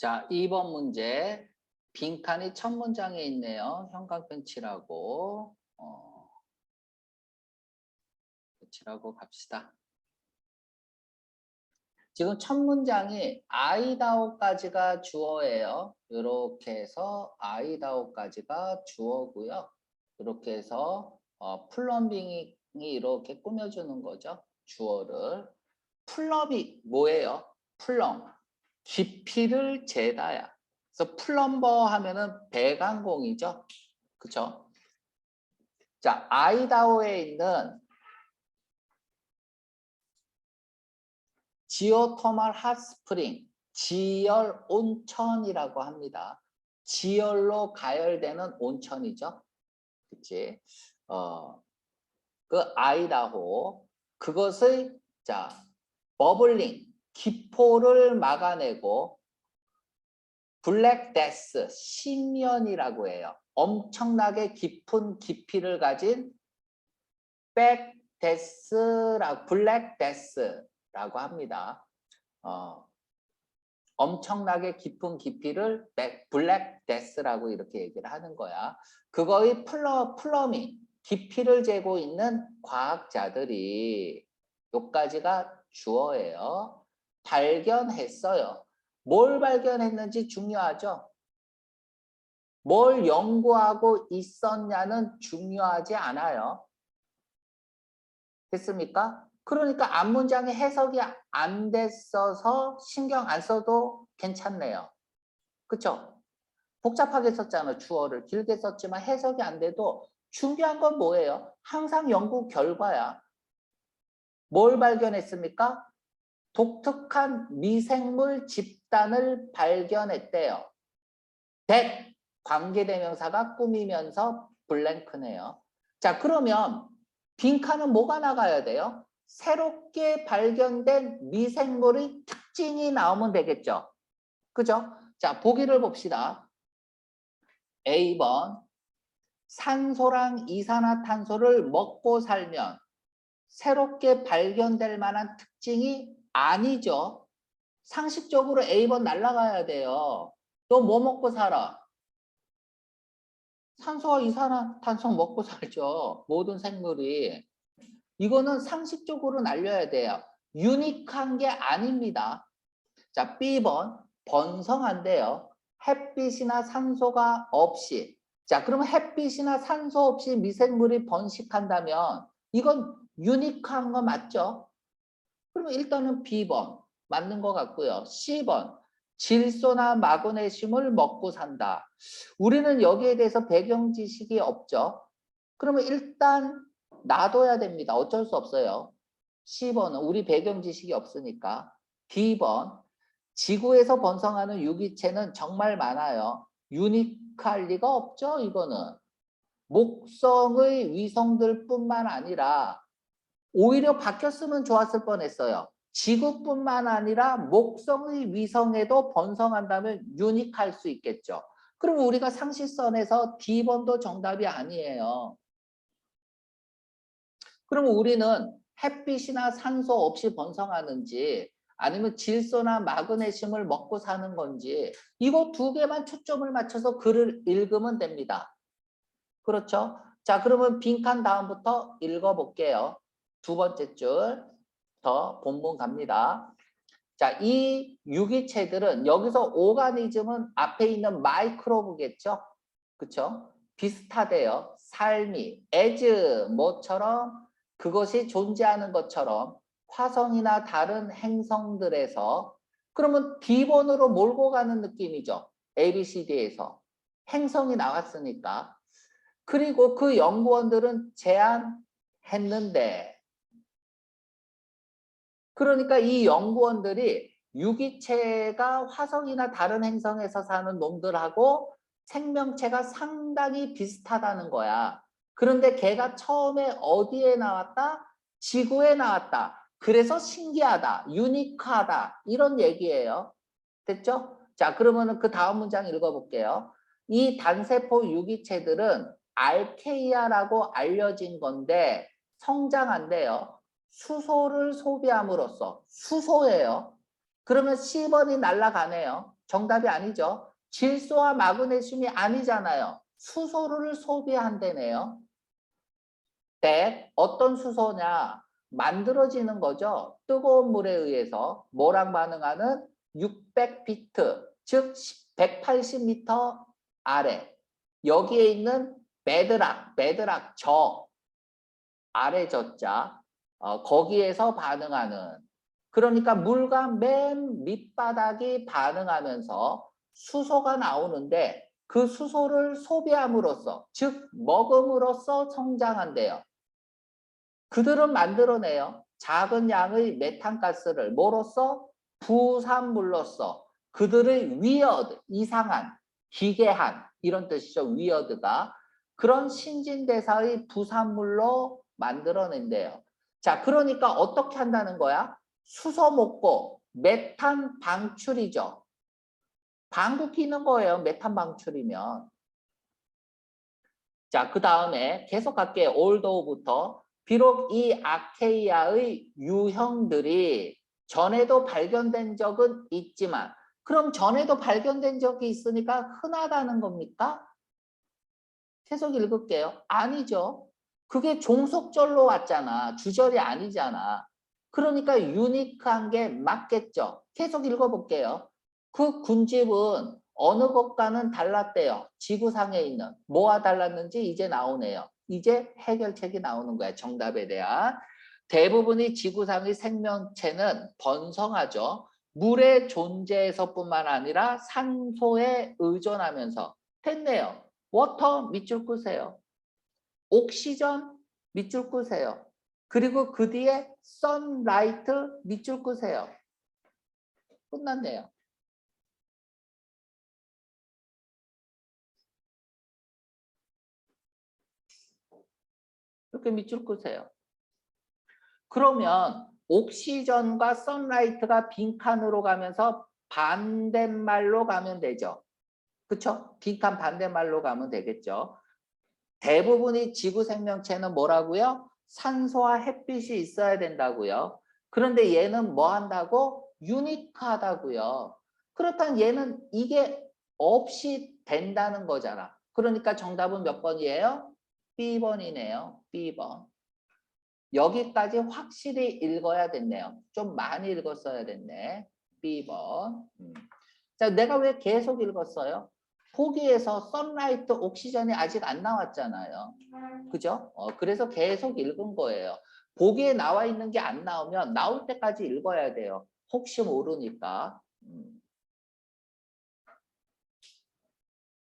자, 2번 문제. 빈칸이 첫 문장에 있네요. 형광펜 칠하고, 어, 칠하고 갑시다. 지금 첫 문장이 아이다오까지가 주어예요. 이렇게 해서 아이다오까지가 주어고요. 이렇게 해서 어, 플럼빙이 이렇게 꾸며주는 거죠. 주어를. 플럼이 뭐예요? 플럼. 깊이를 재다야. 그래서 플럼버 하면은 배관공이죠. 그쵸? 자, 아이다호에 있는 지오터말 핫스프링, 지열 온천이라고 합니다. 지열로 가열되는 온천이죠. 그치? 어, 그 아이다호, 그것의, 자, 버블링, 기포를 막아내고, 블랙 데스, 심연이라고 해요. 엄청나게 깊은 깊이를 가진 백 데스라 블랙 데스라고 합니다. 어, 엄청나게 깊은 깊이를 백- 블랙 데스라고 이렇게 얘기를 하는 거야. 그거의 플러 플러밍 깊이를 재고 있는 과학자들이 요까지가 주어예요. 발견했어요. 뭘 발견했는지 중요하죠. 뭘 연구하고 있었냐는 중요하지 않아요. 됐습니까? 그러니까 앞문장의 해석이 안 됐어서 신경 안 써도 괜찮네요. 그쵸? 복잡하게 썼잖아, 주어를. 길게 썼지만 해석이 안 돼도 중요한 건 뭐예요? 항상 연구 결과야. 뭘 발견했습니까? 독특한 미생물 집단을 발견했대요. that 관계대명사가 꾸미면서 블랭크네요. 자 그러면 빈칸은 뭐가 나가야 돼요? 새롭게 발견된 미생물의 특징이 나오면 되겠죠. 그죠? 자 보기를 봅시다. A번 산소랑 이산화탄소를 먹고 살면 새롭게 발견될 만한 특징이 아니죠. 상식적으로 A번 날라가야 돼요. 너 뭐 먹고 살아? 산소와 이산화탄소 먹고 살죠. 모든 생물이. 이거는 상식적으로 날려야 돼요. 유니크한 게 아닙니다. 자, B번 번성한데요. 햇빛이나 산소가 없이. 자, 그러면 햇빛이나 산소 없이 미생물이 번식한다면 이건 유니크한 거 맞죠? 그러면 일단은 B번 맞는 것 같고요. C번 질소나 마그네슘을 먹고 산다. 우리는 여기에 대해서 배경 지식이 없죠. 그러면 일단 놔둬야 됩니다. 어쩔 수 없어요. C번은 우리 배경 지식이 없으니까. B번 지구에서 번성하는 유기체는 정말 많아요. 유니크할 리가 없죠. 이거는. 목성의 위성들 뿐만 아니라 오히려 바뀌었으면 좋았을 뻔했어요. 지구뿐만 아니라 목성의 위성에도 번성한다면 유니크할 수 있겠죠. 그럼 우리가 상식선에서 D번도 정답이 아니에요. 그러면 우리는 햇빛이나 산소 없이 번성하는지 아니면 질소나 마그네슘을 먹고 사는 건지 이거 두 개만 초점을 맞춰서 글을 읽으면 됩니다. 그렇죠? 자 그러면 빈칸 다음부터 읽어볼게요. 두 번째 줄 더 본문 갑니다. 자, 이 유기체들은 여기서 오가니즘은 앞에 있는 마이크로브겠죠? 그쵸? 비슷하대요. 삶이 as 뭐처럼 그것이 존재하는 것처럼 화성이나 다른 행성들에서 그러면 D번으로 몰고 가는 느낌이죠. ABCD에서 행성이 나왔으니까 그리고 그 연구원들은 제안했는데 그러니까 이 연구원들이 유기체가 화성이나 다른 행성에서 사는 놈들하고 생명체가 상당히 비슷하다는 거야. 그런데 걔가 처음에 어디에 나왔다? 지구에 나왔다. 그래서 신기하다, 유니크하다 이런 얘기예요. 됐죠? 자 그러면은 그 다음 문장 읽어볼게요. 이 단세포 유기체들은 알케이아라고 알려진 건데 성장한대요. 수소를 소비함으로써 수소예요. 그러면 10번이 날라가네요. 정답이 아니죠. 질소와 마그네슘이 아니잖아요. 수소를 소비한대네요. 백 어떤 수소냐? 만들어지는 거죠. 뜨거운 물에 의해서 뭐랑 반응하는 600피트, 즉 180m 아래. 여기에 있는 베드락, 베드락 저 아래 저자 어, 거기에서 반응하는 그러니까 물과 맨 밑바닥이 반응하면서 수소가 나오는데 그 수소를 소비함으로써 즉 먹음으로써 성장한대요. 그들은 만들어내요. 작은 양의 메탄가스를 뭐로써 부산물로써 그들의 위어드 이상한 기괴한 이런 뜻이죠. 위어드가 그런 신진대사의 부산물로 만들어낸대요. 자, 그러니까 어떻게 한다는 거야? 수소 먹고 메탄 방출이죠. 방구 끼는 거예요. 메탄 방출이면. 자, 그 다음에 계속 갈게요. 올도부터 비록 이 아케이아의 유형들이 전에도 발견된 적은 있지만 그럼 전에도 발견된 적이 있으니까 흔하다는 겁니까? 계속 읽을게요. 아니죠. 그게 종속절로 왔잖아. 주절이 아니잖아. 그러니까 유니크한 게 맞겠죠. 계속 읽어볼게요. 그 군집은 어느 것과는 달랐대요. 지구상에 있는. 뭐와 달랐는지 이제 나오네요. 이제 해결책이 나오는 거야. 정답에 대한. 대부분의 지구상의 생명체는 번성하죠. 물의 존재에서뿐만 아니라 산소에 의존하면서 됐네요. 워터 밑줄 끄세요. 옥시전 밑줄 끄세요. 그리고 그 뒤에 선라이트 밑줄 끄세요. 끝났네요. 이렇게 밑줄 끄세요. 그러면 옥시전과 선라이트가 빈칸으로 가면서 반대말로 가면 되죠. 그쵸? 빈칸 반대말로 가면 되겠죠. 대부분의 지구 생명체는 뭐라고요? 산소와 햇빛이 있어야 된다고요. 그런데 얘는 뭐 한다고? 유니크하다고요. 그렇다면 얘는 이게 없이 된다는 거잖아. 그러니까 정답은 몇 번이에요? B번이네요. B번. 여기까지 확실히 읽어야 됐네요. 좀 많이 읽었어야 됐네. B번. 음. 자, 내가 왜 계속 읽었어요? 보기에서 선라이트 옥시전이 아직 안 나왔잖아요. 그죠? 어, 그래서 계속 읽은 거예요. 보기에 나와 있는 게 안 나오면 나올 때까지 읽어야 돼요. 혹시 모르니까.